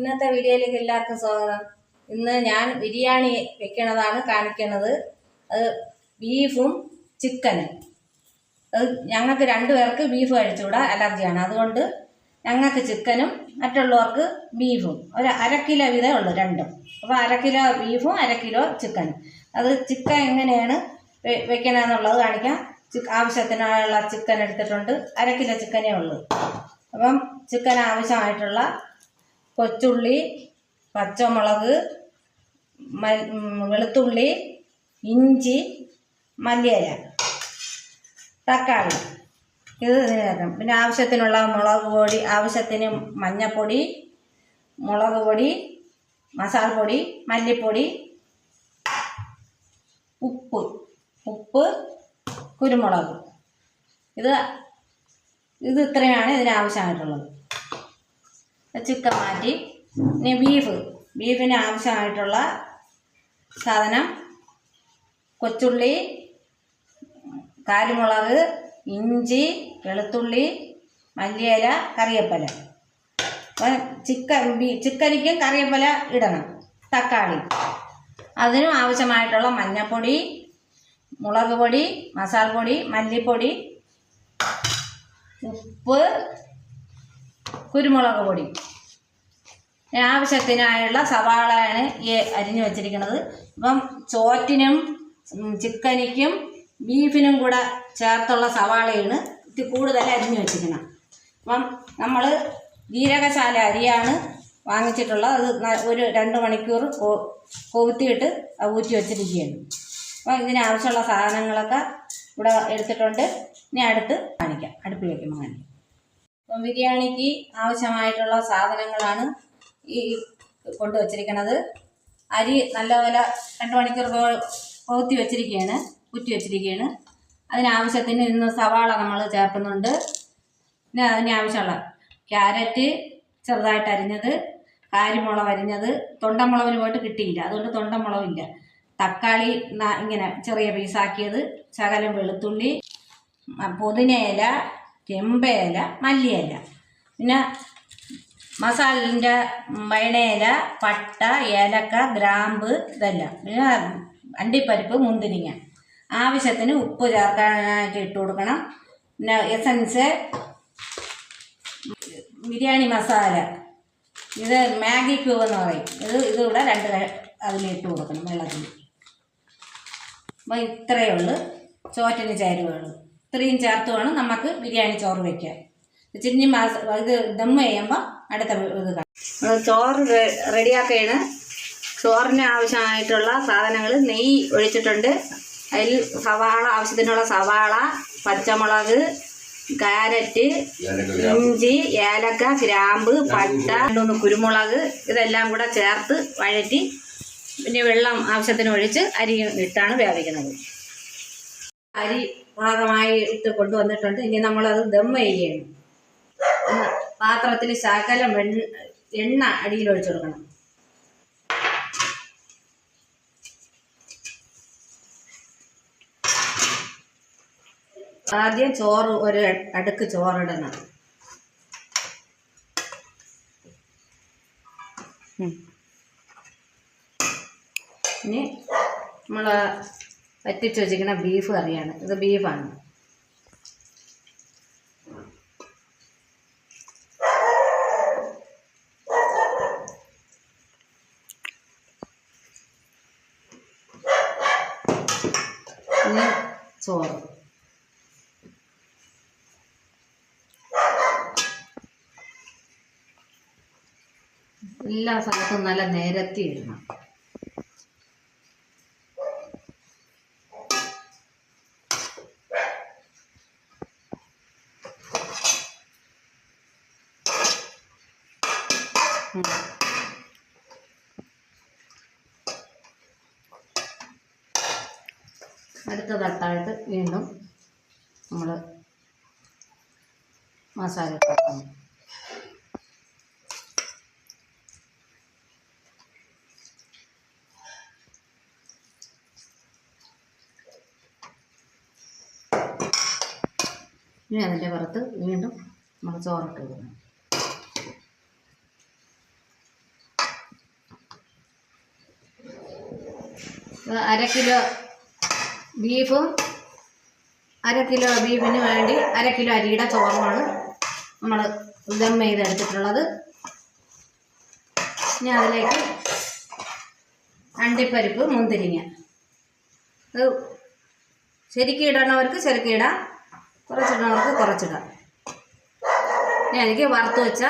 ഇന്നത്തെ വീഡിയോയിലേക്ക് എല്ലാവർക്കും സ്വാഗതം. ഇന്ന് ഞാൻ ബിരിയാണി വെക്കണതാണ് കാണിക്കുന്നത്. അത് ബീഫും ചിക്കനും. അത് ഞങ്ങൾക്ക് രണ്ടുപേർക്ക് ബീഫ് കഴിച്ചുകൂടാ അലർജിയാണ്. അതുകൊണ്ട് ഞങ്ങൾക്ക് ചിക്കനും മറ്റുള്ളവർക്ക് ബീഫും. ഒരു അര കിലോ വീതമേ ഉള്ളൂ രണ്ടും. അപ്പോൾ അര കിലോ ബീഫും അര കിലോ ചിക്കനും. അത് ചിക്കൻ എങ്ങനെയാണ് വെക്കണമെന്നുള്ളത് കാണിക്കാം. ആവശ്യത്തിനുള്ള ചിക്കൻ എടുത്തിട്ടുണ്ട്. അര കിലോ ചിക്കനേ ഉള്ളൂ. അപ്പം ചിക്കൻ ആവശ്യമായിട്ടുള്ള കൊച്ചുള്ളി പച്ചമുളക് വെളുത്തുള്ളി ഇഞ്ചി മല്ലിയില തക്കാളി. ഇത് ഇതിനകം പിന്നെ ആവശ്യത്തിനുള്ള മുളക് പൊടി ആവശ്യത്തിന് മഞ്ഞൾപ്പൊടി മുളക് പൊടി മസാല പൊടി മല്ലിപ്പൊടി ഉപ്പ് ഉപ്പ് കുരുമുളക്. ഇത് ഇത് ഇത്രയാണ് ഇതിന് ആവശ്യമായിട്ടുള്ളത്. ചിക്കൻ മാറ്റി. ഇനി ബീഫ് ബീഫിന് ആവശ്യമായിട്ടുള്ള സാധനം കൊച്ചുള്ളി കാരിമുളക് ഇഞ്ചി വെളുത്തുള്ളി മല്ലിയില കറിയപ്പല അപ്പം ചിക്കൻ ബീ ചിക്കനിക്കും കറിയപ്പല ഇടണം. തക്കാളി. അതിനും ആവശ്യമായിട്ടുള്ള മഞ്ഞൾപ്പൊടി മുളക് പൊടി മസാലപ്പൊടി മല്ലിപ്പൊടി ഉപ്പ് കുരുമുളക് പൊടി. ആവശ്യത്തിനായുള്ള സവാളയാണ് ഈ അരിഞ്ഞു വച്ചിരിക്കുന്നത്. ഇപ്പം ചോറ്റിനും ചിക്കനിക്കും ബീഫിനും കൂടെ ചേർത്തുള്ള സവാളയാണ് ഇത് കൂടുതൽ അരിഞ്ഞു വെച്ചിരിക്കണം അപ്പം നമ്മൾ ജീരകശാല അരിയാണ് വാങ്ങിച്ചിട്ടുള്ളത്. അത് ഒരു രണ്ട് മണിക്കൂർ കൊവുത്തിയിട്ട് ഊറ്റി വെച്ചിരിക്കുകയാണ്. അപ്പം ഇതിനാവശ്യമുള്ള സാധനങ്ങളൊക്കെ ഇവിടെ എടുത്തിട്ടുണ്ട്. ഇനി അടുത്ത് കാണിക്കാം. അടുപ്പിൽ വയ്ക്കുമ്പോൾ കാണിക്കാം ബിരിയാണിക്ക് ആവശ്യമായിട്ടുള്ള സാധനങ്ങളാണ് ഈ കൊണ്ടുവച്ചിരിക്കുന്നത് അരി നല്ലപോലെ രണ്ട് മണിക്കൂർ കൊത്തി വെച്ചിരിക്കുകയാണ് കുറ്റി വെച്ചിരിക്കുകയാണ് അതിനാവശ്യത്തിന് ഇന്ന് സവാള നമ്മൾ ചേർക്കുന്നുണ്ട്. പിന്നെ അതിനാവശ്യമുള്ള ക്യാരറ്റ് ചെറുതായിട്ട് അരിഞ്ഞത് കാരിമുളക് അരിഞ്ഞത് തൊണ്ടമുളകിന് പോയിട്ട് കിട്ടിയില്ല. അതുകൊണ്ട് തൊണ്ടമുളകില്ല തക്കാളി ഇങ്ങനെ ചെറിയ പീസാക്കിയത് ശകലം വെളുത്തുള്ളി പുതിനയില ചെമ്പയില മല്ലിയില. പിന്നെ മസാലിന്റെ വയണയില പട്ട ഏലക്ക ഗ്രാമ്പ് ഇതെല്ലാം. പിന്നെ അണ്ടിപ്പരിപ്പ് മുന്തിരിങ്ങ. ആവശ്യത്തിന് ഉപ്പ് ചേർക്കാനായിട്ട് ഇട്ട് കൊടുക്കണം. പിന്നെ എസൻസ് ബിരിയാണി മസാല. ഇത് മാഗി ക്യൂബ് എന്ന് പറയും. ഇത് ഇതിവിടെ രണ്ട് അതിലിട്ട് കൊടുക്കണം വെള്ളത്തിൽ. അപ്പോൾ ഇത്രയേ ഉള്ളൂ. ചോറ്റിന് ചേരുവകൾ. ഇത്രയും ചേർത്ത് വേണം നമുക്ക് ബിരിയാണി ചോറ് വയ്ക്കാൻ ചിന്നി മാസ ഇത് ദം ചെയ്യുമ്പോൾ അടുത്ത ഇത് കാണാം. ചോറ് റെഡിയാക്കുകയാണ് ചോറിന് ആവശ്യമായിട്ടുള്ള സാധനങ്ങൾ നെയ്യ് ഒഴിച്ചിട്ടുണ്ട്. അതിൽ സവാള ആവശ്യത്തിനുള്ള സവാള പച്ചമുളക് കാരറ്റ് ഇഞ്ചി ഏലക്ക ഗ്രാമ്പ് പട്ട രണ്ടുമൂന്ന് കുരുമുളക് ഇതെല്ലാം കൂടെ ചേർത്ത് വഴറ്റി പിന്നെ വെള്ളം ആവശ്യത്തിന് ഒഴിച്ച് അരി ഇട്ടാണ് വേവിക്കുന്നത്. അരി പാകമായി ഇട്ട് കൊണ്ടുവന്നിട്ടുണ്ട്. ഇനി നമ്മളത് ദം ചെയ്യണം. പാത്രത്തിൽ ശകലം എണ്ണ അടിയിൽ ഒഴിച്ചു കൊടുക്കണം. ആദ്യം ചോറ് ഒരു അടുക്ക് ചോറിടണം. ഇനി നമ്മൾ വറ്റിച്ച് വെച്ചിരിക്കുന്ന ബീഫ് കറിയാണ്. ഇത് ബീഫാണ് ഇനി ചോറ്. എല്ലാ സ്ഥലത്തും നല്ല നിരത്തി ഇടണം. അടുത്ത തട്ടായിട്ട് വീണ്ടും നമ്മൾ മസാല ഇട്ടാക്കണം. ഇനി അതിന്റെ പുറത്ത് വീണ്ടും നമ്മൾ ചോറിട്ട് കൊടുക്കണം. അര കിലോ ബീഫും അര കിലോ ബീഫിന് വേണ്ടി അര കിലോ അരിയുടെ ചോറുമാണ് നമ്മൾ ദം ചെയ്തെടുത്തിട്ടുള്ളത്. ഇനി അതിലേക്ക് അണ്ടിപ്പരിപ്പ് മുന്തിരിങ്ങ. ശരിക്കും ഇടണവർക്ക് ശരിക്കും ഇടാം കുറച്ചിടണവർക്ക് കുറച്ചിടാം. ഇനി എനിക്ക് വറുത്ത് വെച്ച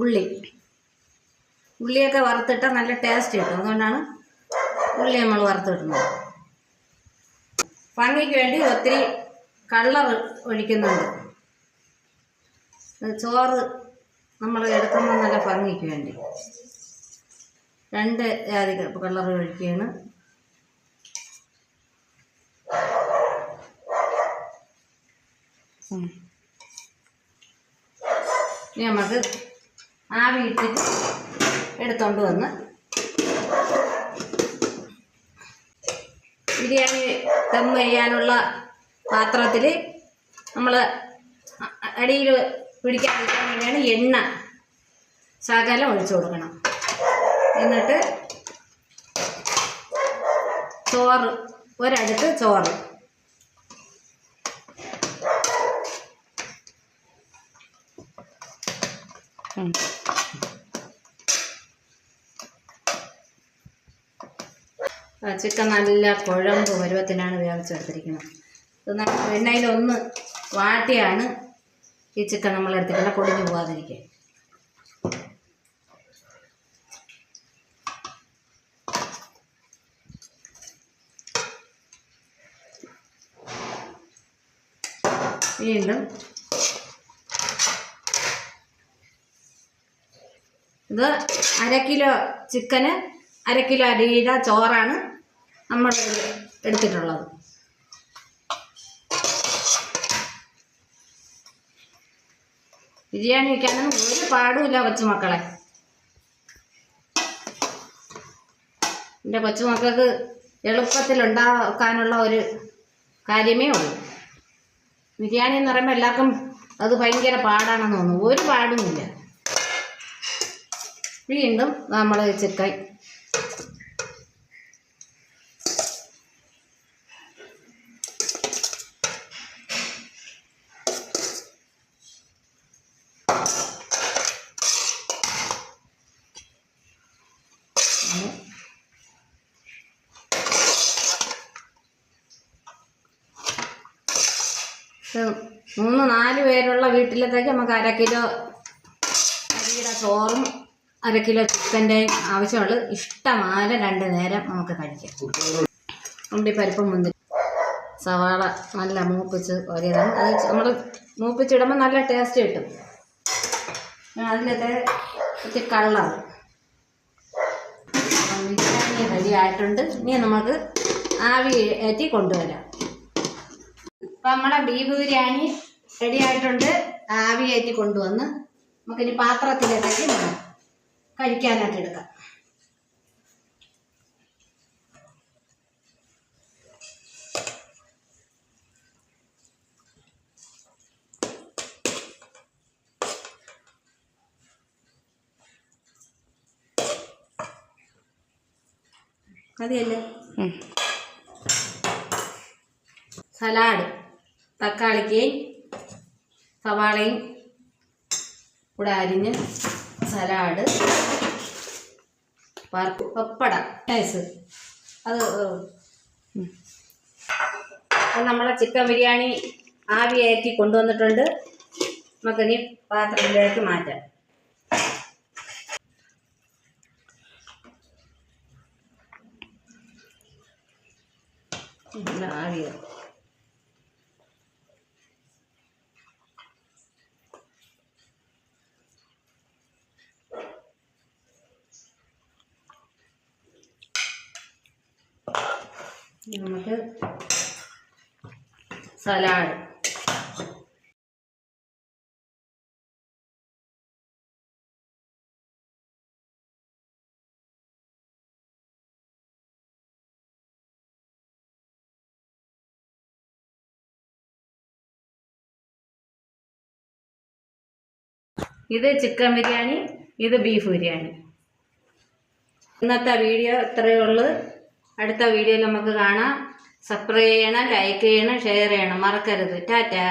ഉള്ളി. ഉള്ളിയൊക്കെ വറുത്തിട്ടാൽ നല്ല ടേസ്റ്റ് കിട്ടും. അതുകൊണ്ടാണ് ഉള്ളി നമ്മൾ വറുത്തിടുന്നത് ഭംഗിക്ക് വേണ്ടി ഒത്തിരി കളർ ഒഴിക്കുന്നുണ്ട്. ചോറ് നമ്മൾ എടുക്കുമ്പോൾ നല്ല ഭംഗിക്ക് വേണ്ടി. രണ്ട് ജാതി കളർ ഒഴിക്കുകയാണ്. ഇനി നമുക്ക് ആവിയിട്ട് എടുത്തോണ്ട് വന്ന് ബിരിയാണി ദം ചെയ്യാനുള്ള പാത്രത്തിൽ നമ്മൾ അടിയിൽ പിടിക്കാതിരിക്കാൻ വേണ്ടിയാണ് എണ്ണ ശകലം ഒഴിച്ചു കൊടുക്കണം. എന്നിട്ട് ചോറ് ഒരടുത്ത് ചോറ്. ചിക്കൻ നല്ല കുഴമ്പ് പരുവത്തിനാണ് വേവിച്ചെടുത്തിരിക്കുന്നത് ഇത് എണ്ണയിലൊന്ന് വാട്ടിയാണ് ഈ ചിക്കൻ നമ്മൾ എടുത്തിട്ടുള്ള പൊടിഞ്ഞു പോകാതിരിക്കുക വീണ്ടും ഇത് അര കിലോ ചിക്കന് അര കിലോ അരിയുടെ ചോറാണ് നമ്മൾ എടുത്തിട്ടുള്ളത്. ബിരിയാണി വയ്ക്കാനൊന്നും ഒരു പാടുമില്ല കൊച്ചുമക്കളെ എന്റെ കൊച്ചുമക്കൾക്ക് എളുപ്പത്തിൽ ഉണ്ടാക്കാനുള്ള ഒരു കാര്യമേ ഉള്ളൂ. ബിരിയാണി എന്ന് പറയുമ്പോൾ എല്ലാവർക്കും അത് ഭയങ്കര പാടാണെന്ന് തോന്നുന്നു. ഒരു പാടുമില്ല. വീണ്ടും നമ്മൾ ചിക്കൻ ഇത് മൂന്ന് നാല് പേരുള്ള വീട്ടിലത്തേക്ക് നമുക്ക് അര കിലോ അരിയുടെ ചോറും അര കിലോ ചിക്കന്റെയും ആവശ്യമുള്ളൂ ഇഷ്ടമാല രണ്ട് നേരം നമുക്ക് കഴിക്കാം. ഉണ്ടിപ്പരിപ്പ് മുന്തിരി സവാള നല്ല മൂപ്പിച്ച് ഒരിതാണ് അത് നമ്മൾ മൂപ്പിച്ചിടുമ്പോൾ നല്ല ടേസ്റ്റ് കിട്ടും. അതിലത്തെ ഇത്തിരി കളർ ബിരിയാണി ഇനി നമുക്ക് ആവി ഏറ്റി കൊണ്ടുവരാം. ഇപ്പം നമ്മുടെ ബീഫ് ബിരിയാണി റെഡി ആയിട്ടുണ്ട്. ആവി കയറ്റി കൊണ്ടുവന്ന് നമുക്കിനി പാത്രത്തിലേക്ക്. കഴിക്കാനായിട്ട് എടുക്കാം. മതിയല്ലേ? സലാഡ് തക്കാളിക്കയും സവാളയും കൂടെ അരിഞ്ഞ് സലാഡ് വറുത്ത് പപ്പട. നൈസ് അത്. നമ്മളെ ചിക്കൻ ബിരിയാണി ആവിയാക്കി കൊണ്ടുവന്നിട്ടുണ്ട്. നമുക്കിനി പാത്രത്തിലേക്ക് മാറ്റാം. ഉം, നമുക്ക് സലാഡ്. ഇത് ചിക്കൻ ബിരിയാണി ഇത് ബീഫ് ബിരിയാണി. ഇന്നത്തെ വീഡിയോ ഇത്രയേ ഉള്ളൂ. അടുത്ത വീഡിയോയിൽ നമുക്ക് കാണാം. സബ്സ്ക്രൈബ് ചെയ്യണം ലൈക്ക് ചെയ്യണം ഷെയർ ചെയ്യണം. മറക്കരുത്. ടാറ്റാ.